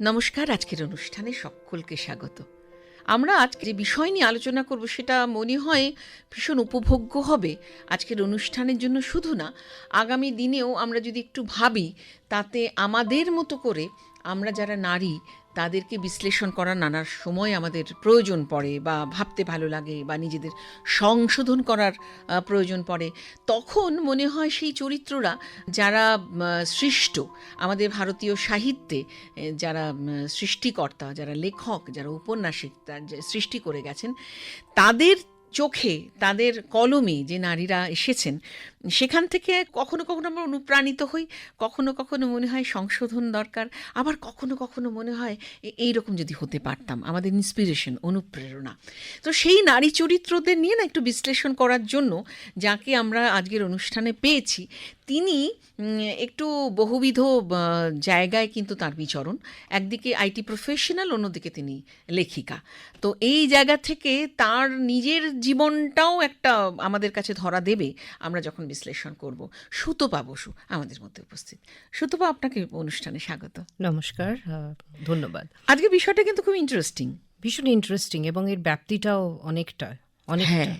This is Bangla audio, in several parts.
নমস্কার, আজকের অনুষ্ঠানে সকলকে স্বাগত। আমরা আজকে যে বিষয় নিয়ে আলোচনা করব সেটা মনে হয় ভীষণ উপভোগ্য হবে। আজকের অনুষ্ঠানের জন্য শুধু না, আগামী দিনেও আমরা যদি একটু ভাবি, তাতে আমাদের মতো করে আমরা যারা নারী তাদেরকে বিশ্লেষণ করার নানার সময় আমাদের প্রয়োজন পড়ে বা ভাবতে ভালো লাগে বা নিজেদের সংশোধন করার প্রয়োজন পড়ে। তখন মনে হয় সেই চরিত্ররা যারা সৃষ্ট আমাদের ভারতীয় সাহিত্যে যারা সৃষ্টিকর্তা, যারা লেখক, যারা উপন্যাসিক সৃষ্টি করে গেছেন, তাদের চোখে তাদের কলমে যে নারীরা এসেছেন, সেখান থেকে কখনো কখনো আমরা অনুপ্রাণিত হই, কখনো কখনো মনে হয় সংশোধন দরকার, আবার কখনো কখনো মনে হয় এ- এইরকম যদি হতে পারতাম, আমাদের ইন্সপিরেশন অনুপ্রেরণা। তো সেই নারী চরিত্রদের নিয়ে না একটু বিশ্লেষণ করার জন্য যাকে আমরা আজকের অনুষ্ঠানে পেয়েছি, তিনি একটু বহুবিধ জায়গায় কিন্তু তার বিচরণ। একদিকে আইটি প্রফেশনাল অন্যদিকে তিনি লেখিকা। তো এই জায়গা থেকে তার নিজের জীবনটাও একটা আমাদের কাছে ধরা দেবে আমরা যখন বিশ্লেষণ করব। সুতপা বসু আমাদের মধ্যে উপস্থিত। সুতপা আপনাকে অনুষ্ঠানে স্বাগত। নমস্কার ধন্যবাদ। আজকে বিষয়টা কিন্তু খুব ইন্টারেস্টিং ভীষণ ইন্টারেস্টিং এবং এর ব্যাপ্তিটাও অনেকটা অনেক হ্যাঁ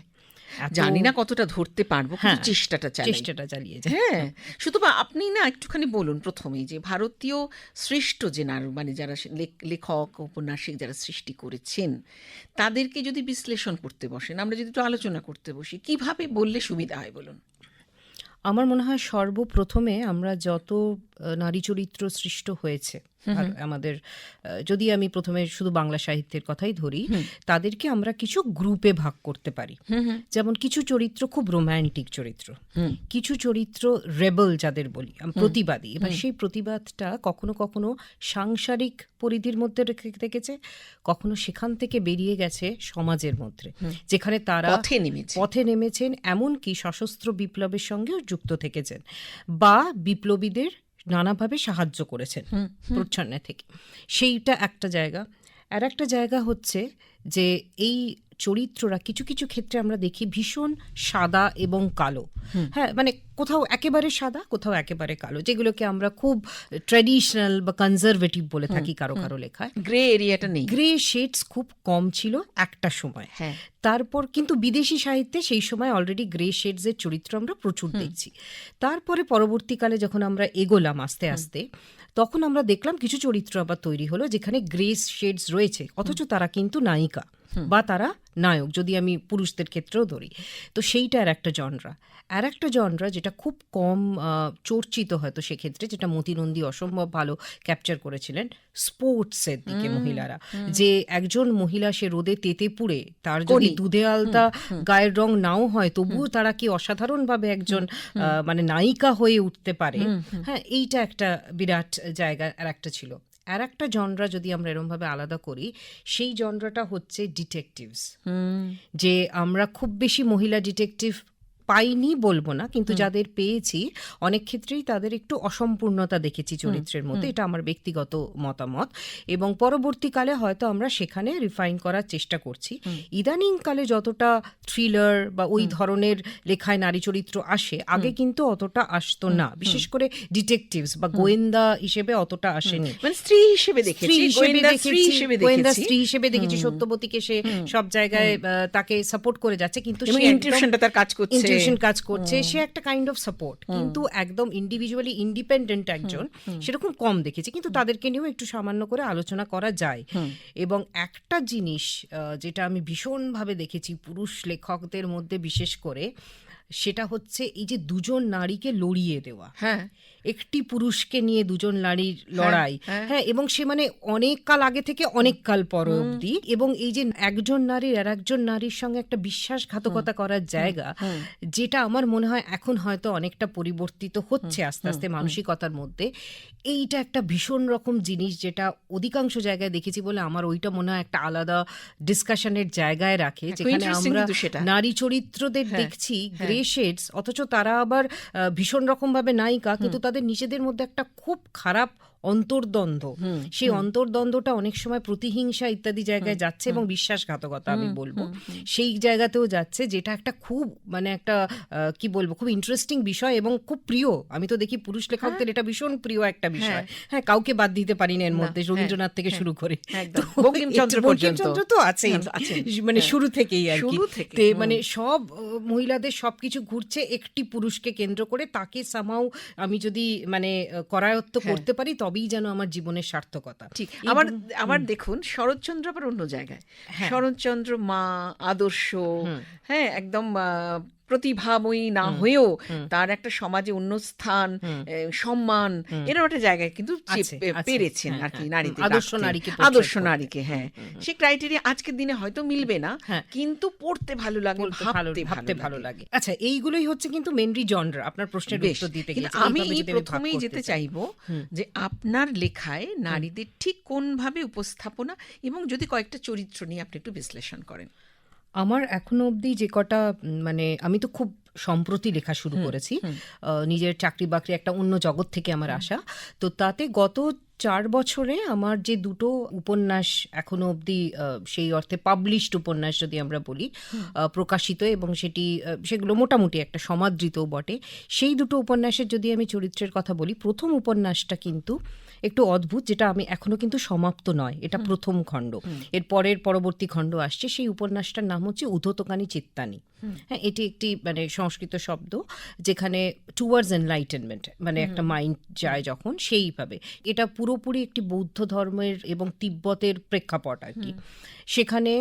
জানি না কতটা ধরতে পারব কিন্তু হ্যাঁ, চেষ্টাটা চেষ্টাটা চালিয়ে যায়। হ্যাঁ সুতপা আপনি না একটুখানি বলুন প্রথমেই যে ভারতীয় শ্রেষ্ঠ যে নারী মানে যারা লেখক ঔপন্যাসিক যারা সৃষ্টি করেছেন তাদেরকে যদি বিশ্লেষণ করতে বসেন আমরা যদি একটু আলোচনা করতে বসি কীভাবে বললে সুবিধা হয় বলুন? আমার মনে হয় সর্বপ্রথমে আমরা যত নারী চরিত্র সৃষ্ট হয়েছে আর আমাদের যদি আমি প্রথমে শুধু বাংলা সাহিত্যের কথাই ধরি তাদেরকে আমরা কিছু গ্রুপে ভাগ করতে পারি। যেমন কিছু চরিত্র খুব রোম্যান্টিক চরিত্র। কিছু চরিত্র রেবল যাদের বলি প্রতিবাদী। এবার সেই প্রতিবাদটা কখনো কখনো সাংসারিক পরিধির মধ্যে রেখে- রেখেছে কখনো সেখান থেকে বেরিয়ে গেছে সমাজের মধ্যে যেখানে তারা পথে নেমেছে। পথে নেমেছেন এমনকি সশস্ত্র বিপ্লবের সঙ্গেও যুক্ত থেকেছেন। বা বিপ্লবীদের নানাভাবে সাহায্য করেছেন প্রচ্ছন্নে থেকে। সেইটা একটা জায়গা। আর একটা জায়গা হচ্ছে যে এই চরিত্ররা কিছু কিছু ক্ষেত্রে আমরা দেখি ভীষণ সাদা এবং কালো। হ্যাঁ মানে কোথাও একেবারে সাদা কোথাও একেবারে কালো যেগুলোকে আমরা খুব ট্র্যাডিশনাল বা কনজারভেটিভ বলে থাকি কারও কারও লেখায়। গ্রে এরিয়াটা নেই। গ্রে শেডস খুব কম ছিল একটা সময়। হ্যাঁ। তারপর কিন্তু বিদেশি সাহিত্যে সেই সময় অলরেডি গ্রে শেডসের চরিত্র আমরা প্রচুর দেখছি। তারপরে পরবর্তীকালে যখন আমরা এগোলাম আস্তে আস্তে তখন আমরা দেখলাম কিছু চরিত্র আবার তৈরি হলো যেখানে গ্রে শেডস রয়েছে অথচ তারা কিন্তু নায়িকা। বা তারা নায়ক যদি আমি পুরুষদের ক্ষেত্রেও ধরি। তো সেইটা আর একটা জনরা আর একটা জনরা যেটা খুব কম আহ, চর্চিত হয়তো সেক্ষেত্রে যেটা মতিনন্দী অসম্ভব ভালো ক্যাপচার করেছিলেন স্পোর্টসের দিকে মহিলারা। যে একজন মহিলা সে রোদে তেতে পুড়ে তার যদি দুধে আলতা গায়ের রং নাও হয় তবুও তারা কি অসাধারণভাবে একজন আহ, মানে নায়িকা হয়ে উঠতে পারে? হ্যাঁ এইটা একটা বিরাট জায়গা আর একটা ছিল। আর একটা জনরা যদি আমরা এরমভাবে আলাদা করি সেই জনরাটা হচ্ছে ডিটেকটিভস হুম। যে আমরা খুব বেশি মহিলা ডিটেকটিভ পাইনি বলব না কিন্তু যাদের পেয়েছি অনেক ক্ষেত্রেই তাদের একটু অসম্পূর্ণতা দেখেছি চরিত্রের মধ্যে এটা আমার ব্যক্তিগত মতামত। এবং পরবর্তীকালে হয়তো আমরা সেখানে রিফাইন করার চেষ্টা করছি। ইদানিং কালে যতটা থ্রিলার বা ওই ধরনের লেখায় নারী চরিত্র আসে আগে কিন্তু অতটা আসতো না। বিশেষ করে ডিটেকটিভস বা গোয়েন্দা হিসেবে অতটা আসেনি। মানে স্ত্রী হিসেবে দেখেছি গোয়েন্দা স্ত্রী হিসেবে দেখেছি। সত্যবতীকে সে সব জায়গায় তাকে সাপোর্ট করে যাচ্ছে কিন্তু একদম- তার কাজ করছে। ইনটিউশন কাজ করছে সে একটা কাইন্ড অফ সাপোর্ট কিন্তু একদম ইন্ডিভিজুয়ালি ইন্ডিপেন্ডেন্ট একজন সেরকম কম দেখেছি কিন্তু তাদেরকে নিয়েও একটু সামান্য করে আলোচনা করা যায়। এবং একটা জিনিস যেটা আমি ভীষণভাবে দেখেছি পুরুষ লেখকদের মধ্যে বিশেষ করে সেটা হচ্ছে এই যে দুজন নারীকে লড়িয়ে দেওয়া। হ্যাঁ। একটি পুরুষকে নিয়ে দুজন নারীর লড়াই। হ্যাঁ। হ্যাঁ এবং সে মানে অনেক কাল আগে থেকে অনেক কাল পর অবধি। এবং এই যে একজন নারীর আর একজন নারীর সঙ্গে একটা বিশ্বাসঘাতকতা করার জায়গা যেটা আমার মনে হয় এখন হয়তো অনেকটা পরিবর্তিত হচ্ছে আস্তে আস্তে মানসিকতার মধ্যে। এইটা একটা ভীষণ রকম জিনিস যেটা অধিকাংশ জায়গায় দেখেছি বলে আমার ওইটা মনে হয় একটা আলাদা ডিসকাশনের জায়গায় রাখে। যেখানে আমরা। নারী চরিত্রদের দেখছি গ্রে শেডস অথচ তারা আবার ভীষণ রকম ভাবে নায়িকা কিন্তু তাদের নিজেদের মধ্যে একটা খুব খারাপ অন্তর্দ্বন্দ্ব। সেই অন্তর্দ্বন্দ্বটা অনেক সময় প্রতিহিংসা ইত্যাদি জায়গায় যাচ্ছে এবং বিশ্বাসঘাতকতা আমি বলব। সেই জায়গাতেও যাচ্ছে যেটা একটা খুব মানে একটা কি বলব খুব ইন্টারেস্টিং বিষয় এবং খুব প্রিয়। আমি তো দেখি পুরুষ লেখকদের এটা ভীষণ প্রিয় একটা বিষয়। হ্যাঁ কাউকে বাদ দিতে পারি না এর মধ্যে হ্যাঁ, রবীন্দ্রনাথ থেকে শুরু করে। বঙ্কিমচন্দ্র পর্যন্ত। তো হ্যাঁ, মানে হ্যাঁ। শুরু থেকেই আর কি। মানে সব মহিলাদের সবকিছু ঘুরছে একটি পুরুষকে কেন্দ্র করে। তাকে সামাও আমি যদি মানে করায়ত্ত হ্যাঁ। করতে পারি তবেই যেন আমার জীবনের সার্থকতা। ঠিক আবার আবার দেখুন শরৎচন্দ্র আবার অন্য জায়গায়। হ্যাঁ। শরৎচন্দ্র মা আদর্শ হ্যাঁ একদম আহ, প্রতিভাময়ী না হয়েও তার একটা সমাজে অন্য স্থান সম্মান এরকম একটা জায়গায় কিন্তু। পেরেছেন আর কি। নারীদের আদর্শ নারীকে আদর্শ নারীকে হ্যাঁ। সে ক্রাইটেরিয়া আজকের দিনে হয়তো মিলবে না হ্যাঁ। কিন্তু পড়তে ভালো লাগে ভাবতে ভাবতে ভালো লাগে। আচ্ছা এইগুলোই হচ্ছে কিন্তু মেনরি জনরা আপনার প্রশ্নের উত্তর দিতে গিয়ে আমি প্রথমেই যেতে চাই। চাইব যে আপনার লেখায় নারীদের ঠিক কোনভাবে উপস্থাপনা এবং যদি কয়েকটা চরিত্র নিয়ে আপনি একটু বিশ্লেষণ করেন। আমার এখনও অবধি যে কটা মানে আমি তো খুব সম্প্রতি লেখা শুরু করেছি। নিজের চাকরি বাকরি একটা অন্য জগৎ থেকে আমার আসা। তো তাতে গত চার বছরে আমার যে দুটো উপন্যাস এখনও অবধি সেই অর্থে পাবলিশড উপন্যাস যদি আমরা বলি প্রকাশিত এবং সেটি সেগুলো মোটামুটি একটা সমাদৃতও বটে। সেই দুটো উপন্যাসের যদি আমি চরিত্রের কথা বলি প্রথম উপন্যাসটা কিন্তু একটু অদ্ভুত যেটা আমি এখনও কিন্তু সমাপ্ত নয়। এটা প্রথম খণ্ড। এর পরের পরবর্তী খণ্ড আসছে সেই উপন্যাসটার নাম হচ্ছে উদ্ধতকানী চিত্তানি। হ্যাঁ এটি একটি মানে সংস্কৃত শব্দ যেখানে টুয়ার্ডস এনলাইটেনমেন্ট মানে একটা মাইন্ড যায় যখন সেইভাবে এটা পুরোপুরি একটি বৌদ্ধ ধর্মের এবং তিব্বতের প্রেক্ষাপট আর কি। সেখানে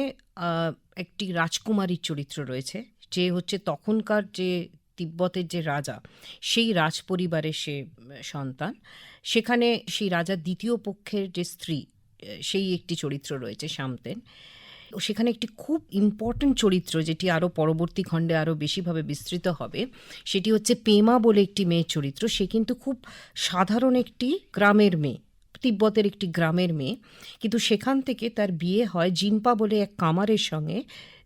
একটি রাজকুমারীর চরিত্র রয়েছে যে হচ্ছে তখনকার যে তিব্বতের যে রাজা সেই রাজ পরিবারের সে সন্তান। সেখানে সেই রাজার দ্বিতীয় পক্ষের যে স্ত্রী সেই একটি চরিত্র রয়েছে শামতেন। ও সেখানে একটি খুব ইম্পর্ট্যান্ট চরিত্র যেটি আরও পরবর্তী খণ্ডে আরও বেশিভাবে বিস্তৃত হবে সেটি হচ্ছে পেমা বলে একটি মেয়ের চরিত্র। সে কিন্তু খুব সাধারণ একটি গ্রামের মেয়ে। তিব্বতের একটি গ্রামের মেয়ে কিন্তু সেখান থেকে তার বিয়ে হয় জিনপা বলে এক কামারের সঙ্গে।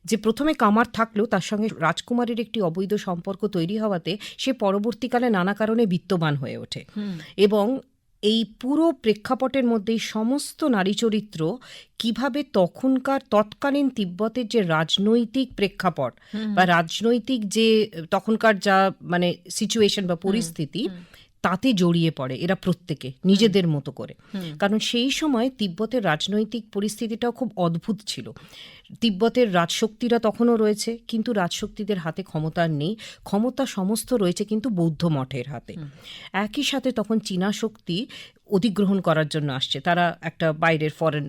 যে প্রথমে কামার থাকলেও তার সঙ্গে রাজকুমারীর একটি অবৈধ সম্পর্ক তৈরি হওয়াতে সে পরবর্তীকালে নানা কারণে বিত্তবান হয়ে ওঠে। এবং এই পুরো প্রেক্ষাপটের মধ্যে সমস্ত নারী চরিত্র কীভাবে তখনকার তৎকালীন তিব্বতের যে রাজনৈতিক প্রেক্ষাপট বা রাজনৈতিক যে তখনকার যা মানে সিচুয়েশন বা পরিস্থিতি তাতে জড়িয়ে পড়ে এরা প্রত্যেকে নিজেদের মতো করে। কারণ সেই সময় তিব্বতের রাজনৈতিক পরিস্থিতিটাও খুব অদ্ভুত ছিল। তিব্বতের রাজশক্তিরা তখনও রয়েছে কিন্তু রাজশক্তিদের হাতে ক্ষমতা নেই। ক্ষমতা সমস্ত রয়েছে কিন্তু বৌদ্ধ মঠের হাতে। একই সাথে তখন চীনা শক্তি অধিগ্রহণ করার জন্য আসছে তারা একটা বাইরের ফরেন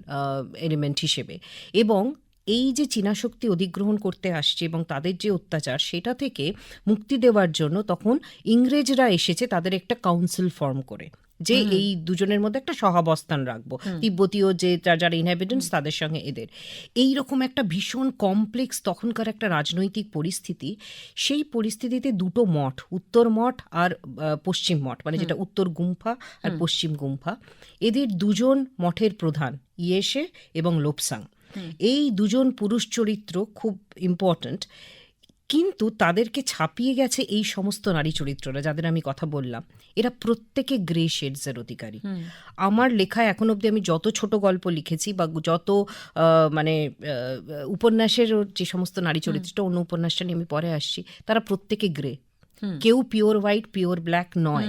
এলিমেন্ট হিসেবে। এবং এই যে চীনা শক্তি অধিগ্রহণ করতে আসছে এবং তাদের যে অত্যাচার সেটা থেকে মুক্তি দেওয়ার জন্য তখন ইংরেজরা এসেছে তাদের একটা কাউন্সিল ফর্ম করে যে এই দুজনের মধ্যে একটা সহাবস্থান রাখব। তিব্বতীয় যে যারা ইনহ্যাবিটেন্টস তাদের সঙ্গে এদের। এই রকম একটা ভীষণ কমপ্লেক্স তখনকার একটা রাজনৈতিক পরিস্থিতি সেই পরিস্থিতিতে দুটো মঠ উত্তর মঠ আর পশ্চিম মঠ মানে যেটা উত্তর গুম্ফা আর পশ্চিম গুম্ফা। এদের দুজন মঠের প্রধান ইয়েশে এবং লোপসাং। এই দুজন পুরুষ চরিত্র খুব ইম্পর্ট্যান্ট কিন্তু তাদেরকে ছাপিয়ে গেছে এই সমস্ত নারী চরিত্ররা যাদের আমি কথা বললাম। এরা প্রত্যেকে গ্রে শেডসের অধিকারী। আমার লেখায় এখন অবধি আমি যত ছোট গল্প লিখেছি বা যত মানে উপন্যাসের যে সমস্ত নারী চরিত্রটা অন্য উপন্যাসটা নিয়ে আমি পরে আসছি তারা প্রত্যেকে গ্রে কেউ পিওর হোয়াইট পিওর ব্ল্যাক নয়।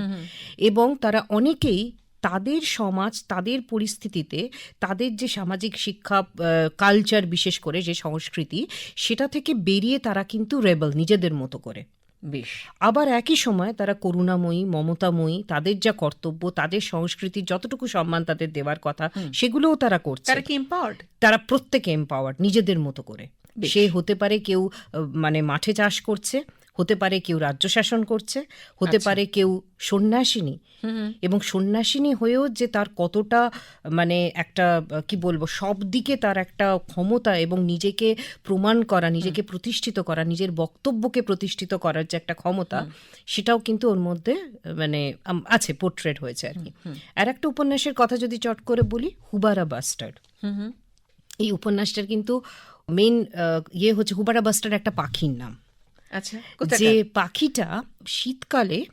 এবং তারা অনেকেই তাদের সমাজ তাদের পরিস্থিতিতে তাদের যে সামাজিক শিক্ষা কালচার বিশেষ করে যে সংস্কৃতি সেটা থেকে বেরিয়ে তারা কিন্তু রেবেল নিজেদের মতো করে। বেশ। আবার একই সময় তারা করুণাময়ী মমতাময়ী তাদের যা কর্তব্য তাদের সংস্কৃতির যতটুকু সম্মান তাদের দেওয়ার কথা সেগুলোও তারা করছে। তারা কি এম্পাওয়ার্ড তারা প্রত্যেকে এম্পাওয়ার্ড নিজেদের মতো করে। সে হতে পারে কেউ মানে মাঠে চাষ করছে হতে পারে কেউ রাজ্য শাসন করছে হতে পারে কেউ সন্ন্যাসিনী। এবং সন্ন্যাসিনী হয়েও যে তার কতটা মানে একটা কি বলব সব দিকে তার একটা ক্ষমতা এবং নিজেকে প্রমাণ করা নিজেকে প্রতিষ্ঠিত করা নিজের বক্তব্যকে প্রতিষ্ঠিত করার যে একটা ক্ষমতা সেটাও কিন্তু ওর মধ্যে মানে আছে পোর্ট্রেট হয়েছে আর কি। আর একটা উপন্যাসের কথা যদি চট করে বলি হুবারা বাস্টার্ড। এই উপন্যাসটার কিন্তু মেন ইয়ে হচ্ছে হুবারা বাস্টার একটা পাখির নাম। আচ্ছা যে পাখিটা শীতকালে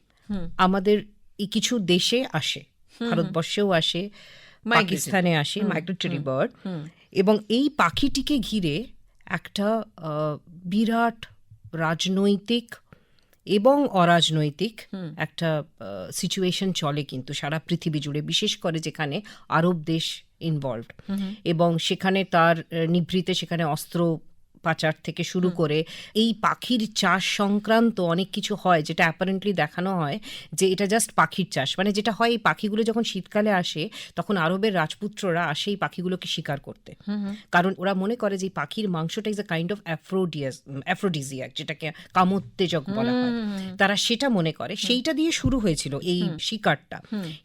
আমাদের কিছু দেশে আসে ভারতবর্ষেও আসে. পাকিস্তানে আসে মাইগ্রেটরি বার্ড এবং এই পাখিটিকে ঘিরে একটা বিরাট রাজনৈতিক এবং অরাজনৈতিক একটা সিচুয়েশন চলে কিন্তু সারা পৃথিবী জুড়ে বিশেষ করে যেখানে আরব দেশ ইনভলভড এবং সেখানে তার নিভৃতে সেখানে অস্ত্র পাচার থেকে শুরু করে এই পাখির চাষ সংক্রান্ত অনেক কিছু হয় যেটা অ্যাপারেন্টলি দেখানো হয় যে এটা জাস্ট পাখির চাষ। মানে যেটা হয় এই পাখিগুলো যখন শীতকালে আসে তখন আরবের রাজপুত্ররা আসে এই পাখিগুলোকে শিকার করতে। কারণ ওরা মনে করে যে পাখির মাংসটা is a kind of aphrodisiac aphrodisiac যেটাকে কামোত্তেজক বলা হয়। তারা সেটা মনে করে সেইটা দিয়ে শুরু হয়েছিল এই শিকারটা।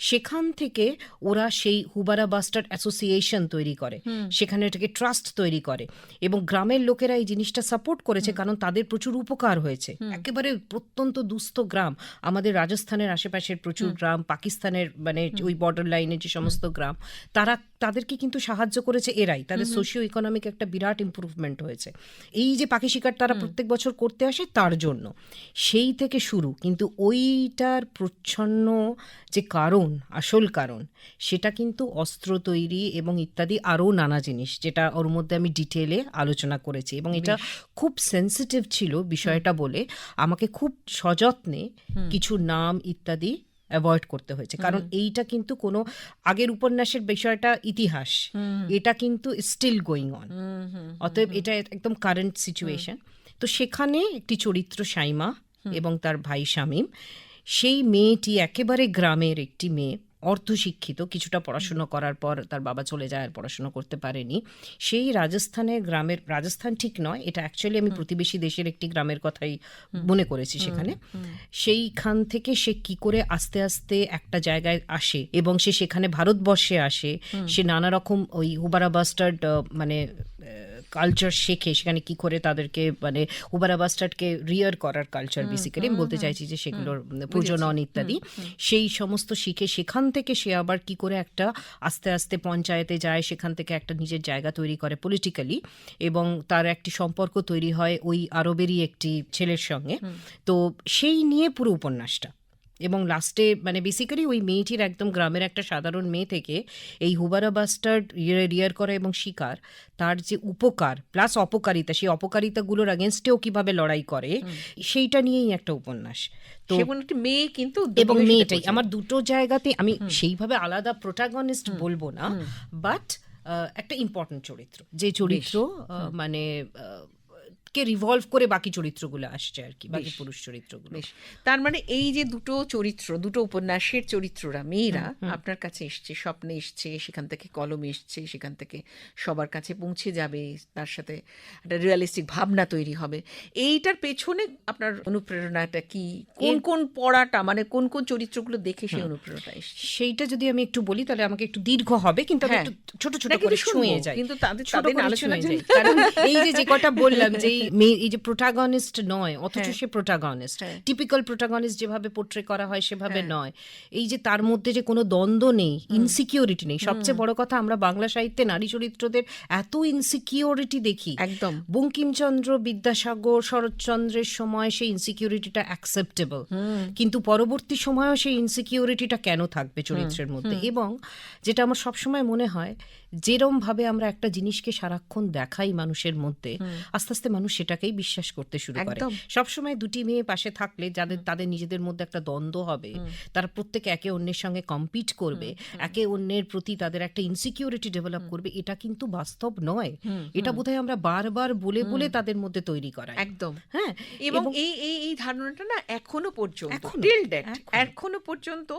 সেখান থেকে ওরা সেই হুবারা বাস্টার্ড অ্যাসোসিয়েশন তৈরি করে। সেখানে এটাকে ট্রাস্ট তৈরি করে এবং গ্রামের লোকেরা এই জিনিসটা সাপোর্ট করেছে কারণ তাদের প্রচুর উপকার হয়েছে। একেবারে প্রত্যন্ত দুস্থ গ্রাম। আমাদের রাজস্থানের আশেপাশের প্রচুর গ্রাম পাকিস্তানের মানে ওই বর্ডার লাইনের যে সমস্ত গ্রাম তারা তাদেরকে কিন্তু সাহায্য করেছে এরাই। তাদের সোশিও ইকোনমিক একটা বিরাট ইম্প্রুভমেন্ট হয়েছে। এই যে পাখি শিকার তারা প্রত্যেক বছর করতে আসে তার জন্য। সেই থেকে শুরু। কিন্তু ওইটার প্রচ্ছন্ন যে কারণ আসল কারণ সেটা কিন্তু অস্ত্র তৈরি এবং ইত্যাদি আরও নানা জিনিস যেটা ওর মধ্যে আমি ডিটেলে আলোচনা করেছি। এবং এটা খুব সেন্সিটিভ ছিল বিষয়টা বলে। আমাকে খুব সযত্নে কিছু নাম ইত্যাদি অ্যাভয়েড করতে হয়েছে। কারণ এইটা কিন্তু কোনো আগের উপন্যাসের বিষয়টা ইতিহাস। এটা কিন্তু স্টিল গোয়িং অন অতএব এটা একদম কারেন্ট সিচুয়েশন তো সেখানে একটি চরিত্র সাইমা এবং তার ভাই শামীম সেই মেয়েটি একেবারে গ্রামের একটি মেয়ে। অর্ধশিক্ষিত কিছুটা পড়াশুনো করার পর তার বাবা চলে যায় আর পড়াশুনো করতে পারেনি। সেই রাজস্থানের গ্রামের রাজস্থান ঠিক নয় এটা অ্যাকচুয়ালি আমি প্রতিবেশী দেশের একটি গ্রামের কথাই মনে করেছি সেখানে। সেইখান থেকে সে কি করে আস্তে আস্তে একটা জায়গায় আসে এবং সে সেখানে ভারতবর্ষে আসে সে নানা রকম ওই হুবারা বাস্টার্ড মানে কালচার শেখে সেখানে কি করে তাদেরকে মানে হুবারা বাস্টার্ডকে রিয়ার করার কালচার বেসিক্যালি আমি বলতে চাইছি যে সেগুলোর প্রজনন ইত্যাদি সেই সমস্ত শিখে সেখান থেকে সে আবার কি করে একটা আস্তে আস্তে পঞ্চায়েতে যায় সেখান থেকে একটা নিজের জায়গা তৈরি করে পলিটিক্যালি এবং তার একটি সম্পর্ক তৈরি হয় ওই আরবেরই একটি ছেলের সঙ্গে। তো সেই নিয়ে পুরো উপন্যাসটা। এবং লাস্টে মানে বেসিক্যালি ওই মেয়েটির একদম গ্রামের একটা সাধারণ মেয়ে থেকে এই হুবারা বাস্টার্ড রিয়ার করা এবং শিকার তার যে উপকার প্লাস অপকারিতা সেই অপকারিতাগুলোর আগেনস্টেও কীভাবে লড়াই করে সেইটা নিয়েই একটা উপন্যাস। তো মেয়ে কিন্তু এবং মেয়েটাই আমার দুটো জায়গাতে আমি সেইভাবে আলাদা প্রোটাগনিস্ট বলব না বাট একটা ইম্পর্টেন্ট চরিত্র। যে চরিত্র মানে কে রিভলভ করে বাকি চরিত্রগুলো আসছে আর কি বাকি পুরুষ চরিত্রগুলো। তার মানে এই যে দুটো চরিত্র দুটো উপন্যাসের চরিত্ররা মেয়েরা আপনার কাছে এসছে স্বপ্নে এসছে সেখান থেকে কলম এসছে সেখান থেকে সবার কাছে পৌঁছে যাবে তার সাথে একটা রিয়েলিস্টিক ভাবনা তৈরি হবে। এইটার পেছনে আপনার অনুপ্রেরণাটা কি? কোন কোন পড়াটা মানে কোন কোন চরিত্রগুলো দেখে সেই অনুপ্রেরণাটা এসছে? সেইটা যদি আমি একটু বলি তাহলে আমাকে একটু দীর্ঘ হবে কিন্তু আমি হ্যাঁ। একটু ছোট ছোট করে শুনব, ছুঁয়ে যাই। কিন্তু তাদের- ছোট কারণ এই যে যে কটা বললাম যে এই যে প্রোটাগনিস্ট নয় অথচ সে প্রোটাগনিস্ট হ্যাঁ। টিপিক্যাল প্রোটাগনিস্ট যেভাবে পোট্রে করা হয় সেভাবে নয়। এই যে তার মধ্যে যে কোনো দ্বন্দ্ব নেই ইনসিকিউরিটি নেই। সবচেয়ে বড় কথা আমরা বাংলা সাহিত্যে নারী চরিত্রদের এত ইনসিকিউরিটি দেখি। একদম। বঙ্কিমচন্দ্র বিদ্যাসাগর শরৎচন্দ্রের সময় সেই ইনসিকিউরিটিটা অ্যাকসেপ্টেবল কিন্তু পরবর্তী সময়েও সেই ইনসিকিউরিটিটা কেন থাকবে চরিত্রের মধ্যে? এবং যেটা আমার সবসময় মনে হয় যেরম ভাবে আমরা একটা জিনিসকে সারাক্ষণ দেখাই মানুষের মধ্যে আস্তে আস্তে মানুষ সেটাকেই বিশ্বাস করতে শুরু করে। সবসময় দুটি মেয়ে পাশে থাকলে যাদের তাদের নিজেদের মধ্যে একটা দ্বন্দ্ব হবে তারা প্রত্যেকে একে অন্যের সঙ্গে কম্পিট করবে একে অন্যের প্রতি তাদের একটা ইনসিকিউরিটি ডেভেলপ করবে এটা কিন্তু বাস্তব নয়। এটা বোধহয় আমরা বারবার বলে বলে তাদের মধ্যে তৈরি করা একদম। হ্যাঁ? এবং এই এই এই ধারণাটা না এখনও পর্যন্ত এখনও, টিল ডেট এখনও। এখনও পর্যন্ত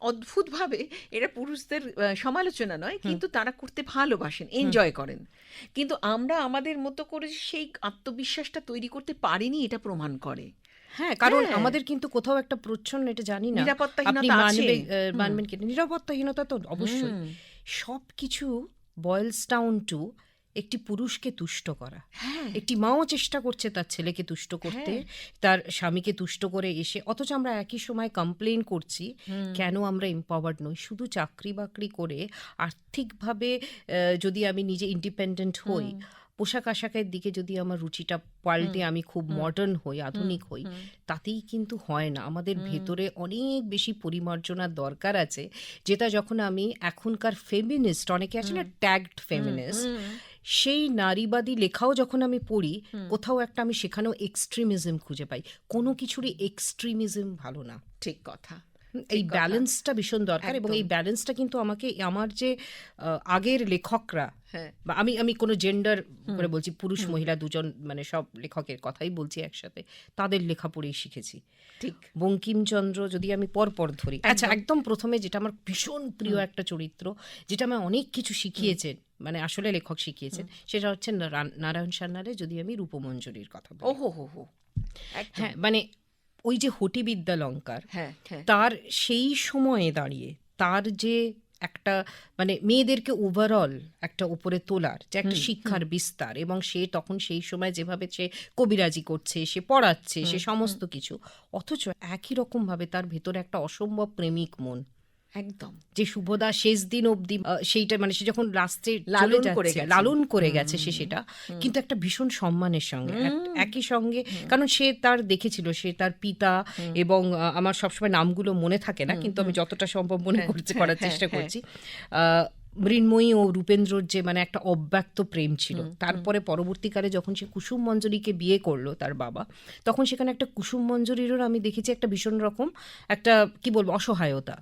অদ্ভুতভাবে এরা পুরুষদের সমালোচনা নয় কিন্তু তারা করতে ভালোবাসেন এনজয় করেন। কিন্তু আমরা আমাদের মতো করে সেই আত্মবিশ্বাসটা তৈরি করতে পারিনি এটা প্রমাণ করে। হ্যাঁ কারণ হ্যাঁ। আমাদের কিন্তু কোথাও একটা প্রচ্ছন্ন এটা জানি না। নিরাপত্তাহীনতা আছে। মানবেন কি নিরাপত্তাহীনতা তো অবশ্যই। সব কিছু বয়েলস ডাউন টু একটি পুরুষকে তুষ্ট করা। হ্যাঁ। একটি মাও চেষ্টা করছে তার ছেলেকে তুষ্ট করতে তার স্বামীকে তুষ্ট করে এসে অথচ আমরা একই সময় কমপ্লেন করছি কেন আমরা এম্পাওয়ার্ড নই? শুধু চাকরি বাকরি করে আর্থিকভাবে যদি আমি নিজে ইন্ডিপেন্ডেন্ট হই পোশাক আশাকের দিকে যদি আমার রুচিটা পাল্টে আমি খুব মডার্ন হই আধুনিক হই তাতেই কিন্তু হয় না। আমাদের ভেতরে অনেক বেশি পরিমার্জনার দরকার আছে যেটা যখন আমি এখনকার ফেমিনিস্ট অনেকে আছে না ট্যাগড ফেমিনিস্ট সেই নারীবাদী লেখাও যখন আমি পড়ি কোথাও একটা আমি সেখানেও এক্সট্রিমিজম খুঁজে পাই। কোনো কিছুরই এক্সট্রিমিজম ভালো না। ঠিক কথা। এই ব্যালেন্সটা ভীষণ দরকার এবং এই ব্যালেন্সটা কিন্তু আমাকে আমার যে আগের লেখকরা হ্যাঁ। বা আমি আমি কোনো জেন্ডার করে বলছি পুরুষ মহিলা দুজন মানে সব লেখকের কথাই বলছি একসাথে তাদের লেখা পড়েই শিখেছি। ঠিক। বঙ্কিমচন্দ্র যদি আমি পর পর ধরি আচ্ছা একদম প্রথমে যেটা আমার ভীষণ প্রিয় একটা চরিত্র যেটা আমার অনেক কিছু শিখিয়েছেন মানে আসলে লেখক শিখিয়েছেন সেটা হচ্ছে নারায়ণ সান্যালে যদি আমি রূপমঞ্জুরির কথা বলি। ওহো হো হো হ্যাঁ মানে ওই যে হটি বিদ্যালঙ্কার হ্যাঁ হ্যাঁ। তার সেই সময়ে দাঁড়িয়ে তার যে একটা মানে মেয়েদেরকে ওভারঅল একটা উপরে তোলার যে একটা শিক্ষার বিস্তার এবং সে তখন সেই সময় যেভাবে সে কবিরাজি করছে সে পড়াচ্ছে সে সমস্ত কিছু অথচ একই রকমভাবে তার ভেতরে একটা অসম্ভব প্রেমিক মন। একদম। যে সুভদা শেষ দিন অবধি সেইটা মানে সে যখন লাস্টে লালন করে গেছে। লালন করে গেছে সে সেটা কিন্তু একটা ভীষণ সম্মানের সঙ্গে একই সঙ্গে কারণ সে তার দেখেছিল সে তার পিতা এবং আমার সবসময় নামগুলো মনে থাকে না কিন্তু আমি যতটা সম্ভব মনে করছি করার হ্যাঁ, চেষ্টা হ্যাঁ। করছি। আহ, মৃন্ময়ী ও রূপেন্দ্রর যে মানে একটা অব্যক্ত প্রেম ছিল তারপরে পরবর্তীকালে যখন সে কুসুম মঞ্জরিকে বিয়ে করল তার বাবা তখন সেখানে একটা কুসুম মঞ্জরিরও আমি দেখেছি একটা ভীষণ রকম একটা কি বলব অসহায়তা।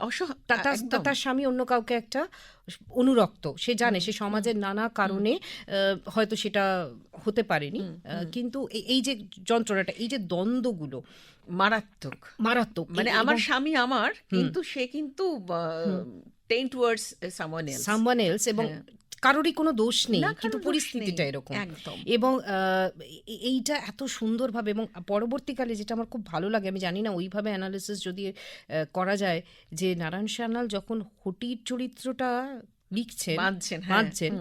তার স্বামী অন্য কাউকে একটা অনুরক্ত সে জানে সে সমাজের নানা কারণে হয়তো সেটা হতে পারেনি। কিন্তু এই যে যন্ত্রণাটা এই যে দ্বন্দ্বগুলো মারাত্মক। মারাত্মক মানে আমার স্বামী আমার কিন্তু সে কিন্তু tend towards someone else someone else এবং হ্যাঁ। কারোরই কোনো দোষ নেই কিন্তু পরিস্থিতিটা এরকম। এবং এইটা এত সুন্দরভাবে এবং পরবর্তীকালে যেটা আমার খুব ভালো লাগে আমি জানি না ওইভাবে অ্যানালিসিস যদি করা যায় যে নারায়ণ সান্যাল যখন হটির চরিত্রটা লিখছেন বাঁধছেন, হ্যাঁ, বাঁধছেন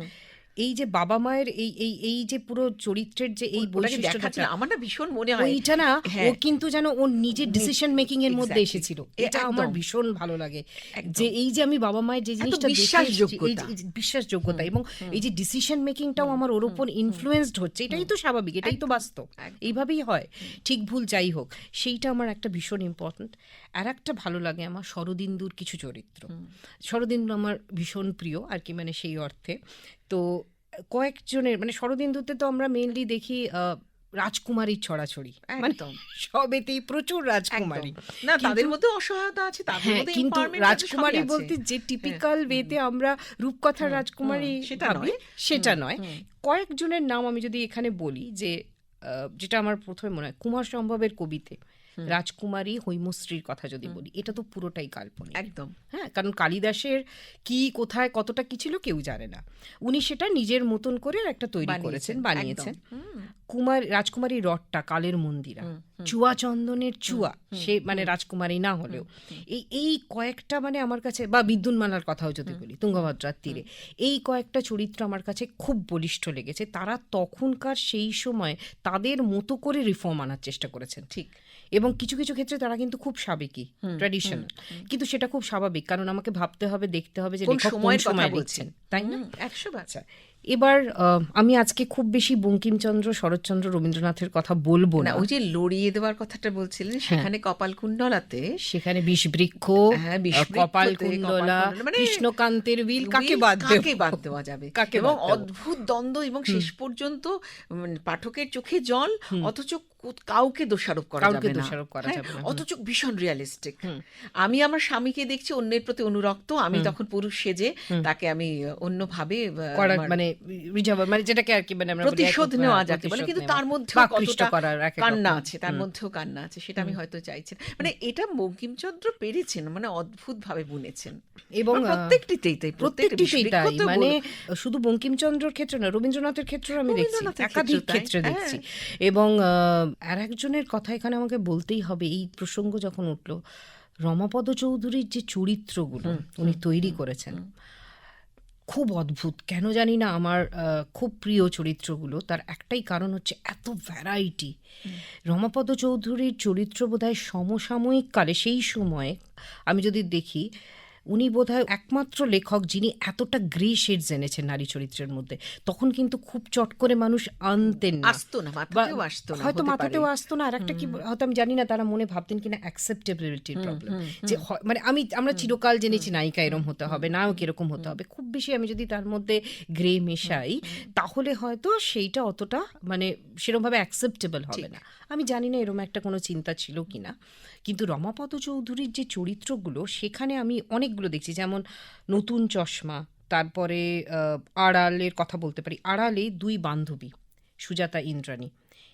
এই যে বাবা মায়ের এই এই এই যে পুরো চরিত্রের যে এই বৈশিষ্ট্যটা আমার না ভীষণ মনে হয়। ওইটা না ও হ্যাঁ। কিন্তু যেন ওর নিজের ডিসিশন মেকিং এর মধ্যে এসেছিল। এটা আমার ভীষণ ভালো লাগে। যে এই যে আমি বাবা মায়ের যে জিনিসটা বিশ্বাসযোগ্যতা। বিশ্বাসযোগ্যতা এবং এই যে ডিসিশন মেকিংটাও আমার ওর উপর ইনফ্লুয়েন্সড হচ্ছে। এটাই তো স্বাভাবিক এটাই তো বাস্তব। এইভাবেই হয়। ঠিক ভুল যাই হোক সেইটা আমার একটা ভীষণ ইম্পর্ট্যান্ট আর একটা ভালো লাগে আমার শরদিন্দুর কিছু চরিত্র। শরদিন্দু আমার ভীষণ প্রিয় আর কি মানে সেই অর্থে। তো কয়েকজনের মানে শরদিন্দুতে তো আমরা মেইনলি দেখি রাজকুমারীর ছড়াছড়ি। মানে একদম। সবেতেই প্রচুর রাজকুমারী। না তাদের মধ্যে অসহায়তা আছে তাদের হ্যাঁ মধ্যে কিন্তু রাজকুমারী বলতে যে টিপিক্যাল ওয়েতে আমরা রূপকথার রাজকুমারী সেটা নয়। সেটা নয়। কয়েকজনের নাম আমি যদি এখানে বলি যে যেটা আমার প্রথমে মনে হয় কুমার সম্ভবের কবিতে। রাজকুমারী হৈমশ্রীর কথা যদি বলি এটা তো পুরোটাই কাল্পনিক। একদম। হ্যাঁ কারণ কালিদাসের কি কোথায় কতটা কি ছিল কেউ জানে না। উনি সেটা নিজের মতন করে একটা তৈরি করেছেন বানিয়েছেন। কুমার রাজকুমারী রটটা কালের মন্দিরা। চুয়া চন্দনের চুয়া সে মানে রাজকুমারী না হলেও। এই এই কয়েকটা মানে আমার কাছে বা বিদ্যুন্মালার কথাও যদি বলি তুঙ্গভদ্রার তীরে। এই কয়েকটা চরিত্র আমার কাছে খুব বলিষ্ঠ লেগেছে। তারা তখনকার সেই সময় তাদের মতো করে রিফর্ম আনার চেষ্টা করেছেন। ঠিক। এবং কিছু কিছু ক্ষেত্রে তারা কিন্তু খুব সাবেকি ট্র্যাডিশনাল কিন্তু সেটা খুব স্বাভাবিক কারণ আমাকে ভাবতে হবে দেখতে হবে যে সময়ের কথা সময় বলছেন? তাই না? একশো আচ্ছা এবার আমি আজকে খুব বেশি বঙ্কিমচন্দ্র শরৎচন্দ্র রবীন্দ্রনাথের কথা বলব না ওই যে লড়িয়ে দেওয়ার কথাটা বলছিলেন সেখানে কপাল কুণ্ডলাতে সেখানে বিষবৃক্ষ হ্যাঁ, বিষবৃক্ষতে, কপাল কপাল কুণ্ডলা কুণ্ডলা, মানে কৃষ্ণকান্তের বিল কাকে বাদ কাকে বাদ দেওয়া যাবে? কাকে এবং অদ্ভুত দ্বন্দ্ব এবং শেষ পর্যন্ত পাঠকের চোখে জল অথচ কাউকে দোষারোপ করা যাবে না। দোষারোপ করা হ্যাঁ, অথচ ভীষণ রিয়ালিস্টিক আমি আমার স্বামীকে দেখছি অন্যের প্রতি অনুরক্ত আমি তখন পুরুষ সেজে তাকে আমি অন্যভাবে মানে মানে যেটাকে আর কি মানে আমরা প্রতিশোধ নেওয়া যাকে বলে কিন্তু তার মধ্যে কান্না আছে তার মধ্যেও কান্না আছে সেটা আমি হয়তো চাইছি মানে এটা বঙ্কিমচন্দ্র পেরেছেন মানে অদ্ভুত ভাবে বুনেছেন। এবং প্রত্যেকটিতেই তাই প্রত্যেকটিতেই তাই মানে শুধু বঙ্কিমচন্দ্রের ক্ষেত্রে না রবীন্দ্রনাথের ক্ষেত্রেও আমি দেখছি একাধিক ক্ষেত্রে হ্যাঁ। দেখছি। এবং আর একজনের কথা এখানে আমাকে বলতেই হবে। এই প্রসঙ্গ যখন উঠল রমাপদ চৌধুরীর যে চরিত্রগুলো উনি তৈরি করেছেন খুব অদ্ভুত। কেন জানি না আমার খুব প্রিয় চরিত্রগুলো তার একটাই কারণ হচ্ছে এত ভ্যারাইটি রমাপদ চৌধুরীর চরিত্র বোধহয় সমসাময়িক কালে সেই সময়ে আমি যদি দেখি উনি বোধহয় একমাত্র লেখক যিনি এতটা গ্রে শেডস এনেছেন নারী চরিত্রের মধ্যে। তখন কিন্তু খুব চট করে মানুষ আনতেন না। আসতো না মাথাতেও আসতো না হয়তো মাথাতেও আসতো না। আর একটা কি হয়তো আমি জানি না তারা মনে ভাবতেন কিনা অ্যাকসেপ্টেবিলিটির প্রবলেম যে মানে আমি আমরা চিরকাল জেনেছি নায়িকা এরম হতে হবে নায়ক এরকম হতে হবে। খুব বেশি আমি যদি তার মধ্যে গ্রে মেশাই তাহলে হয়তো সেইটা অতটা মানে সেরকমভাবে অ্যাকসেপ্টেবল হবে না। আমি জানি না এরকম একটা কোনো চিন্তা ছিল কিনা, কিন্তু রমাপদ চৌধুরীর যে চরিত্রগুলো, সেখানে আমি অনেকগুলো দেখছি। যেমন নতুন চশমা, তারপরে আড়ালের কথা বলতে পারি। আড়ালে দুই বান্ধবী, সুজাতা ইন্দ্রাণী।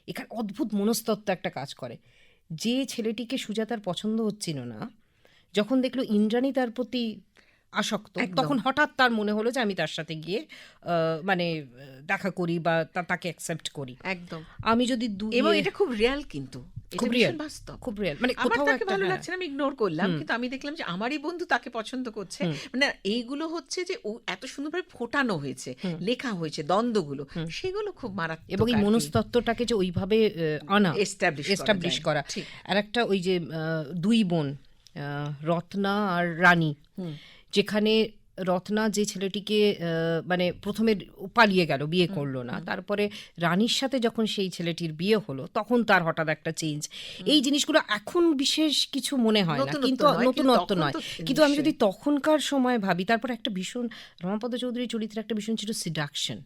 এখানে অদ্ভুত মনস্তত্ত্ব একটা কাজ করে। যে ছেলেটিকে সুজাতার পছন্দ হচ্ছিল না, যখন দেখল ইন্দ্রাণী তার প্রতি আসক্ত। তখন হঠাৎ তার মনে হলো যে আমি তার সাথে গিয়ে মানে দেখা করি বা তাকে অ্যাকসেপ্ট করি। একদম। আমি যদি এবং এটা খুব রিয়াল কিন্তু। খুব খুব রিয়েল মানে কোথাও একটা ভালো হ্যাঁ। লাগছে না আমি ইগনোর করলাম। কিন্তু আমি দেখলাম যে আমারই বন্ধু তাকে পছন্দ করছে। মানে এইগুলো হচ্ছে যে ও এত সুন্দরভাবে ফোটানো হয়েছে লেখা হয়েছে দ্বন্দ্বগুলো সেগুলো খুব মারাত্মক এবং এই মনস্তত্ত্বটাকে যে ওইভাবে আনা করা এস্টাবলিশ করা। আর একটা ওই যে দুই বোন আহ, রত্না আর রানী। যেখানে রত্না যে ছেলেটিকে মানে প্রথমে পালিয়ে গেল বিয়ে করল না। তারপরে রানীর সাথে যখন সেই ছেলেটির বিয়ে হলো তখন তার হঠাৎ একটা চেঞ্জ এই জিনিসগুলো এখন বিশেষ কিছু মনে হয় না। কিন্তু নতুনত্ব নয়। কিন্তু আমি যদি তখনকার সময় ভাবি তারপর একটা ভীষণ রমাপদ চৌধুরী চরিত্রে একটা ভীষণ ছিল সিডাকশন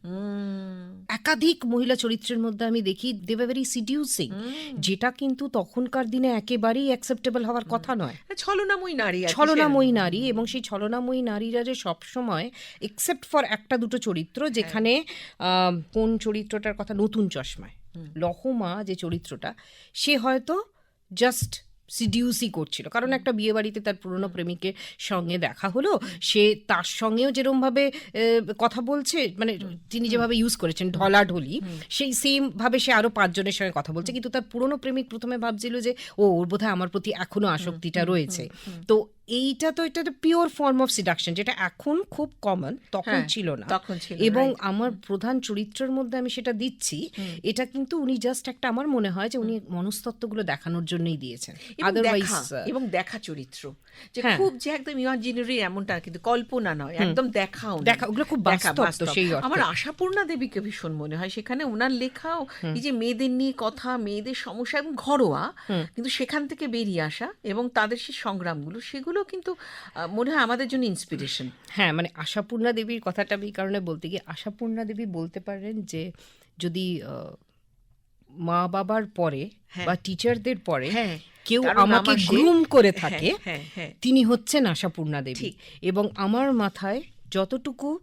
একাধিক মহিলা চরিত্রের মধ্যে আমি দেখি দেব ভেরি সিডিউসিং যেটা কিন্তু তখনকার দিনে একেবারেই অ্যাকসেপ্টেবল হওয়ার কথা নয়। ছলনাময়ী নারী ছলনাময়ী নারী এবং সেই ছলনাময়ী নারীরা যে সবসময় এক্সেপ্ট ফর একটা দুটো চরিত্র যেখানে কোন চরিত্রটার কথা নতুন চশমায়। লহমা যে চরিত্রটা সে হয়তো জাস্ট সিডিউসই করছিল। কারণ একটা বিয়ে বাড়িতে তার পুরনো প্রেমিকের সঙ্গে দেখা হলো সে তার সঙ্গেও যেরমভাবে কথা বলছে মানে তিনি যেভাবে ইউজ করেছেন ঢলাঢলি সেই সেম ভাবে সে আরও পাঁচজনের সঙ্গে কথা বলছে। কিন্তু তার পুরনো প্রেমিক প্রথমে ভাবছিল যে ও ওর বোধহয় আমার প্রতি এখনও আসক্তিটা রয়েছে। তো এইটা তো এটা পিওর ফর্ম অফ সিডাকশন যেটা এখন খুব কমন তখন হ্যাঁ, ছিল না। তখন ছিল এবং আমার প্রধান চরিত্রের মধ্যে আমি সেটা দিচ্ছি এটা কিন্তু উনি জাস্ট একটা আমার মনে হয় যে উনি মনস্তত্ত্বগুলো দেখানোর জন্যই দিয়েছেন। আদারওয়াইজ এবং দেখা চরিত্র। যে হ্যাঁ। খুব যে একদম ইমাজিনারি এমনটা কিন্তু কল্পনা নয় একদম দেখাও দেখা, ওগুলো খুব বাস্তব তো সেই আমার আশাপূর্ণা দেবীকে ভীষণ মনে হয়। সেখানে ওনার লেখাও এই যে মেয়েদের নিয়ে কথা মেয়েদের সমস্যা এবং ঘরোয়া কিন্তু সেখান থেকে বেরিয়ে আসা এবং তাদের সেই সংগ্রামগুলো সেগুলো কিন্তু মনে হয় আমাদের জন্য ইন্সপিরেশন হ্যাঁ মানে আশাপূর্ণা দেবীর কথাটা এই কারণে বলতে গিয়ে আশাপূর্ণা দেবী বলতে পারেন যে যদি মা বাবার পরে হ্যাঁ। বা টিচারদের পরে হ্যাঁ, কেউ আমাকে গ্রুম করে হ্যাঁ, থাকে হ্যাঁ, হ্যাঁ। তিনি হচ্ছেন আশাপূর্ণা দেবী। ঠিক। এবং আমার মাথায় যতটুকু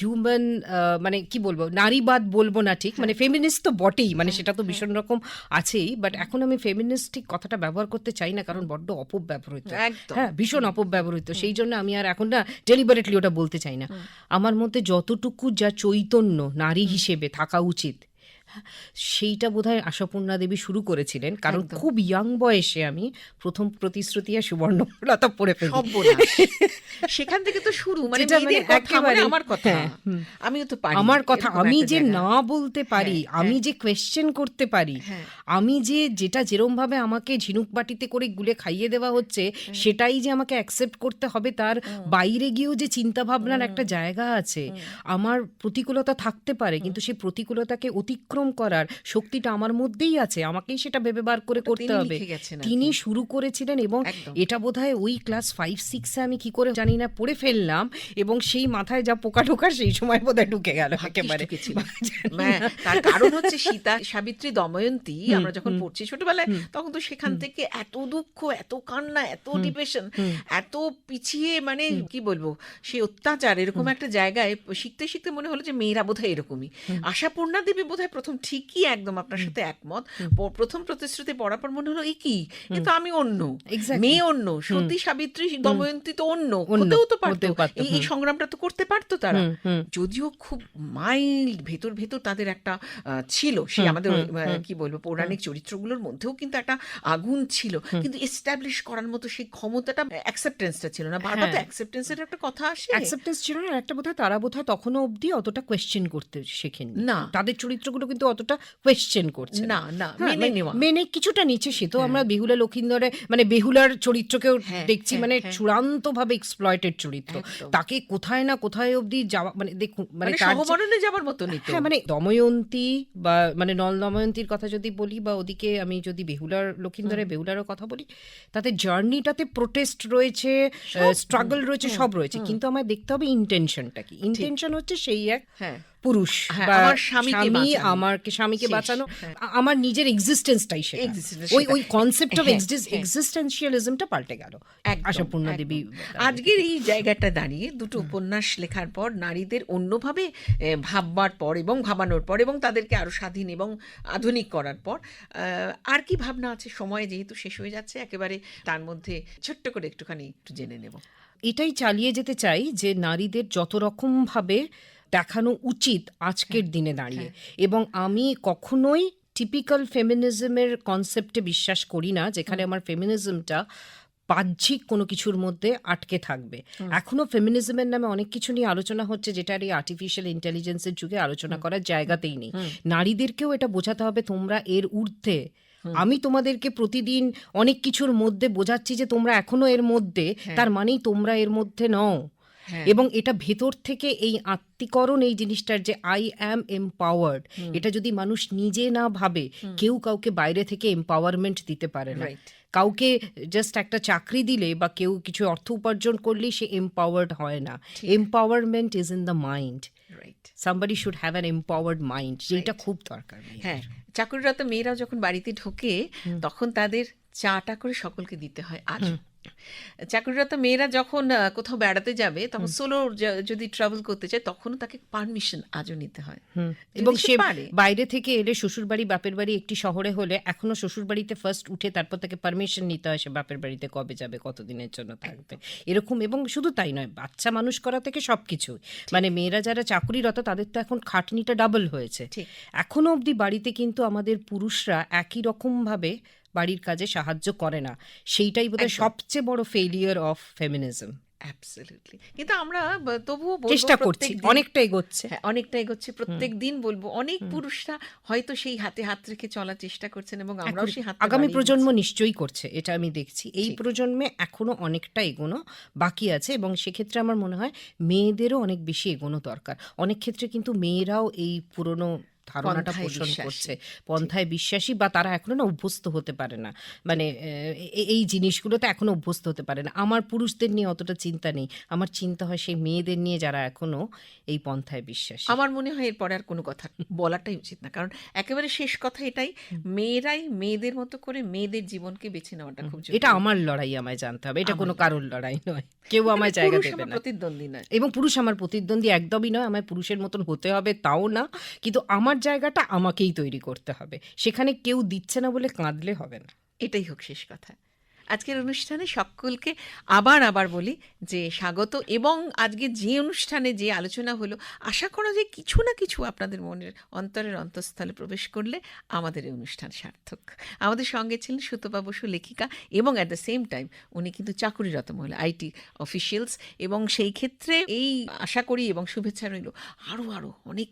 হিউম্যান মানে কি বলব নারীবাদ বলব না ঠিক মানে ফেমিনিস্ট তো বটেই মানে সেটা তো ভীষণ রকম আছেই বাট এখন আমি ফেমিনিস্টিক কথাটা ব্যবহার করতে চাই না কারণ বড্ড অপব্যবহৃত। হ্যাঁ ভীষণ অপব্যবহৃত সেই জন্য আমি আর এখন না ডেলিবারেটলি ওটা বলতে চাই না। আমার মধ্যে যতটুকু যা চৈতন্য নারী হিসেবে থাকা উচিত সেইটা বোধহয় আশাপূর্ণা দেবী শুরু করেছিলেন কারণ খুব ইয়াং বয়সে আমি প্রথম প্রতিশ্রুতি আর সুবর্ণলতা পড়ে ফেলি। সেখান থেকে তো শুরু মানে মানে মানে একেবারে- আমার কথা। হ্যাঁ, আমিও তো পারি আমার কথা আমি যে না বলতে পারি হ্যাঁ, আমি যে কোয়েশ্চেন করতে পারি হ্যাঁ। আমি যে যেটা যেরম ভাবে আমাকে ঝিনুক বাটিতে করে গুলে খাইয়ে দেওয়া হচ্ছে সেটাই যে আমাকে অ্যাকসেপ্ট করতে হবে তার বাইরে গিয়েও যে চিন্তা ভাবনার একটা জায়গা আছে আমার প্রতিকূলতা থাকতে পারে কিন্তু সেই প্রতিকূলতাকে অতিক্রম করার শক্তিটা আমার মধ্যেই আছে আমাকেই সেটা ভেবে বার করে করতে হবে। তিনি শুরু করেছিলেন এবং। এটা বোধহয় ওই ক্লাস ফাইভ সিক্সে আমি কি করে জানি না পড়ে ফেললাম এবং সেই মাথায় যা পোকা ঢোকার সেই সময় বোধহয় ঢুকে গেল একেবারে। তার কারণ হচ্ছে সীতা সাবিত্রী দময়ন্তী আমরা যখন পড়ছি ছোটবেলায় তখন তো সেখান থেকে এত দুঃখ এত কান্না এত ডিপ্রেশন এত পিছিয়ে মানে কি বলব সেই অত্যাচার এরকম একটা জায়গায় শিখতে শিখতে মনে হলো যে মেয়েরা বোধহয় এরকমই। আশাপূর্ণা দেবী বোধহয় প্রথম ঠিকই একদম আপনার সাথে একমত। প্রথম প্রতিশ্রুতি পড়ার পর মনে হলো এই কি? কিন্তু আমি অন্য। মেয়ে অন্য। সতী সাবিত্রী দময়ন্তী তো অন্য। হতেও তো পারতো। এই- সংগ্রামটা তো করতে পারতো তারা। যদিও খুব মাইল্ড ভেতর ভেতর তাদের একটা ছিল। সেই আমাদের কি বলব পৌরাণিক চরিত্রগুলোর মধ্যেও কিন্তু একটা আগুন ছিল। কিন্তু এস্টাবলিশ করার মতো সেই ক্ষমতাটা অ্যাকসেপ্টেন্সটা ছিল না। বারবার তো। অ্যাকসেপ্টেন্সের একটা কথা আসে। অ্যাকসেপ্টেন্স ছিল না। একটা বোধহয় তারা বোধহয় তখনও অবধি অতটা কোয়েশ্চেন করতে শেখেন না। তাদের চরিত্রগুলো কিন্তু অতটা কোয়েশ্চেন করছে না। না হ্যাঁ, মেনে মানে নেওয়া। মেনে কিছুটা নিচে সে তো। আমরা বেহুলা লক্ষিন্দরে মানে বেহুলার চরিত্রকেও হ্যাঁ, দেখছি হ্যাঁ, মানে হ্যাঁ। চূড়ান্ত ভাবে এক্সপ্লয়েটেড চরিত্র তাকে কোথায় না কোথায় অবধি যাওয়া মানে দেখুন মানে মানে সহমরণে যাবার মতনই তো। হ্যাঁ মানে দময়ন্তী বা মানে নল দময়ন্তীর কথা যদি বলি বা ওদিকে আমি যদি বেহুলার লক্ষিন্দরে বেহুলারও কথা বলি তাতে জার্নিটাতে প্রোটেস্ট রয়েছে স্ট্রাগল রয়েছে সব রয়েছে। কিন্তু আমায় দেখতে হবে ইন্টেনশনটা কি? ইন্টেনশন হচ্ছে সেই এক হ্যাঁ। পুরুষ হ্যাঁ, আমার স্বামীকে স্বামী বাঁচানো। স্বামীকে বাঁচানো হ্যাঁ। আমার নিজের এক্সিস্টেন্সটাই সেটা। ওই ওই কনসেপ্ট অফ। এক্সিস্টেন্সিয়ালিজমটা পাল্টে গেল। আশাপূর্ণা দেবী আজকের এই জায়গাটা দাঁড়িয়ে দুটো উপন্যাস লেখার পর নারীদের অন্যভাবে ভাববার পর এবং ভাবানোর পর এবং তাদেরকে আরও স্বাধীন এবং আধুনিক করার পর আর কি ভাবনা আছে? সময় যেহেতু শেষ হয়ে যাচ্ছে একেবারে তার মধ্যে ছোট্ট করে একটুখানি একটু জেনে নেব। এটাই চালিয়ে যেতে চাই যে নারীদের যত রকম ভাবে দেখানো উচিত আজকের দিনে দাঁড়িয়ে। এবং আমি কখনোই টিপিক্যাল ফেমিনিজমের কনসেপ্টে বিশ্বাস করি না যেখানে আমার ফেমিনিজমটা বাহ্যিক কোনো কিছুর মধ্যে আটকে থাকবে। এখনও ফেমিনিজমের নামে অনেক কিছু নিয়ে আলোচনা হচ্ছে যেটার এই আর্টিফিশিয়াল ইন্টেলিজেন্সের যুগে আলোচনা করার জায়গাতেই নেই। নারীদেরকেও এটা বোঝাতে হবে তোমরা এর ঊর্ধ্বে। আমি তোমাদেরকে প্রতিদিন অনেক কিছুর মধ্যে বোঝাচ্ছি যে তোমরা এখনও এর মধ্যে তার মানেই তোমরা এর মধ্যে নও। হ্যাঁ। এবং এটা ভেতর থেকে এই আত্মীকরণ এই জিনিসটার যে আই অ্যাম এম্পাওয়ার্ড এটা যদি মানুষ নিজে না ভাবে কেউ কাউকে বাইরে থেকে এম্পাওয়ারমেন্ট দিতে পারে না। কাউকে জাস্ট একটা চাকরি দিলে বা কেউ কিছু অর্থ উপার্জন করলেই সে এম্পাওয়ার্ড হয় না। Empowerment is in the mind right somebody should have an empowered mind যেটা খুব দরকার হ্যাঁ চাকরিরত মেয়েরা যখন বাড়িতে ঢোকে তখন তাদের চাটা করে সকলকে দিতে হয়। আজ চাকরিরত মেয়েরা যখন কোথাও বেড়াতে যাবে তখন সোলো যদি ট্রাভেল করতে চায় তখনও তাকে পারমিশন আজও নিতে হয়। এবং সে বাইরে থেকে এলে শ্বশুর বাড়ি বাপের বাড়ি একটি শহরে হলে এখনও শ্বশুর বাড়িতে ফার্স্ট উঠে তারপর তাকে পারমিশন নিতে হয় সে বাপের বাড়িতে কবে যাবে কতদিনের জন্য থাকবে। এরকম এবং শুধু তাই নয় বাচ্চা মানুষ করা থেকে সবকিছু। মানে মেয়েরা যারা চাকুরিরত তাদের তো এখন খাটনিটা ডাবল হয়েছে। এখনও অবধি বাড়িতে কিন্তু আমাদের পুরুষরা একই রকম ভাবে বাড়ির কাজে সাহায্য করে না। সেইটাই বোধহয় সবচেয়ে বড় ফেলিয়ার অফ ফেমিনিজম অ্যাবসলিউটলি কিন্তু আমরা তবুও চেষ্টা করছি অনেকটা এগোচ্ছে। হ্যাঁ অনেকটা এগোচ্ছে। প্রত্যেক দিন বলব অনেক পুরুষরা হয়তো সেই হাতে হাত রেখে চলার চেষ্টা করছেন এবং আমরাও সেই হাত আগামী প্রজন্ম নিশ্চয়ই করছে এটা আমি দেখছি। এই প্রজন্মে এখনও অনেকটা এগোনো বাকি আছে এবং সেক্ষেত্রে আমার মনে হয় মেয়েদেরও অনেক বেশি এগোনো দরকার। অনেক ক্ষেত্রে কিন্তু মেয়েরাও এই পুরনো ধারণাটা পোষণ করছে। পন্থায় বিশ্বাসী বা তারা এখনও না অভ্যস্ত হতে পারে না। মানে এই জিনিসগুলোতে এখনও অভ্যস্ত হতে পারে না। আমার পুরুষদের নিয়ে অতটা চিন্তা নেই। আমার চিন্তা হয় সেই মেয়েদের নিয়ে যারা এখনও এই পন্থায় বিশ্বাসী। আমার মনে হয় এরপরে আর কোনো কথা বলাটাই উচিত না। কারণ একেবারে শেষ কথা এটাই মেয়েরাই মেয়েদের মতো করে মেয়েদের জীবনকে বেছে নেওয়াটা খুব এটা আমার লড়াই আমায় জানতে হবে। এটা কোনো কারোর লড়াই নয়। কেউ আমায় জায়গা দেবে না। প্রতিদ্বন্দ্বী নয়। এবং পুরুষ আমার প্রতিদ্বন্দ্বী একদমই নয়। আমায় পুরুষের মতন হতে হবে তাও না। কিন্তু আমার জায়গাটা আমাকেই তৈরি করতে হবে। সেখানে কেউ দিচ্ছে না বলে কাঁদলে হবে না। এটাই হোক শেষ কথা। আজকের অনুষ্ঠানে সকলকে আবার আবার বলি যে স্বাগত এবং আজকে যে অনুষ্ঠানে যে আলোচনা হলো, আশা করা যায় কিছু না কিছু আপনাদের মনের অন্তরের অন্তঃস্থলে প্রবেশ করলে আমাদের এই অনুষ্ঠান সার্থক। আমাদের সঙ্গে ছিলেন সুতপা বসু, লেখিকা এবং অ্যাট দ্য সেম টাইম উনি কিন্তু চাকুরিরত মহিলা আইটি অফিসিয়ালস এবং সেই ক্ষেত্রে এই আশা করি এবং শুভেচ্ছা রইল আরও আরও অনেক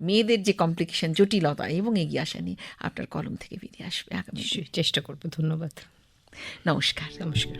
মেয়েদের যে কমপ্লিকেশন জটিলতা এবং এগিয়ে আসা নিয়ে আপনার কলম থেকে বেরিয়ে আসবে আগামী চেষ্টা করব, ধন্যবাদ। নমস্কার নমস্কার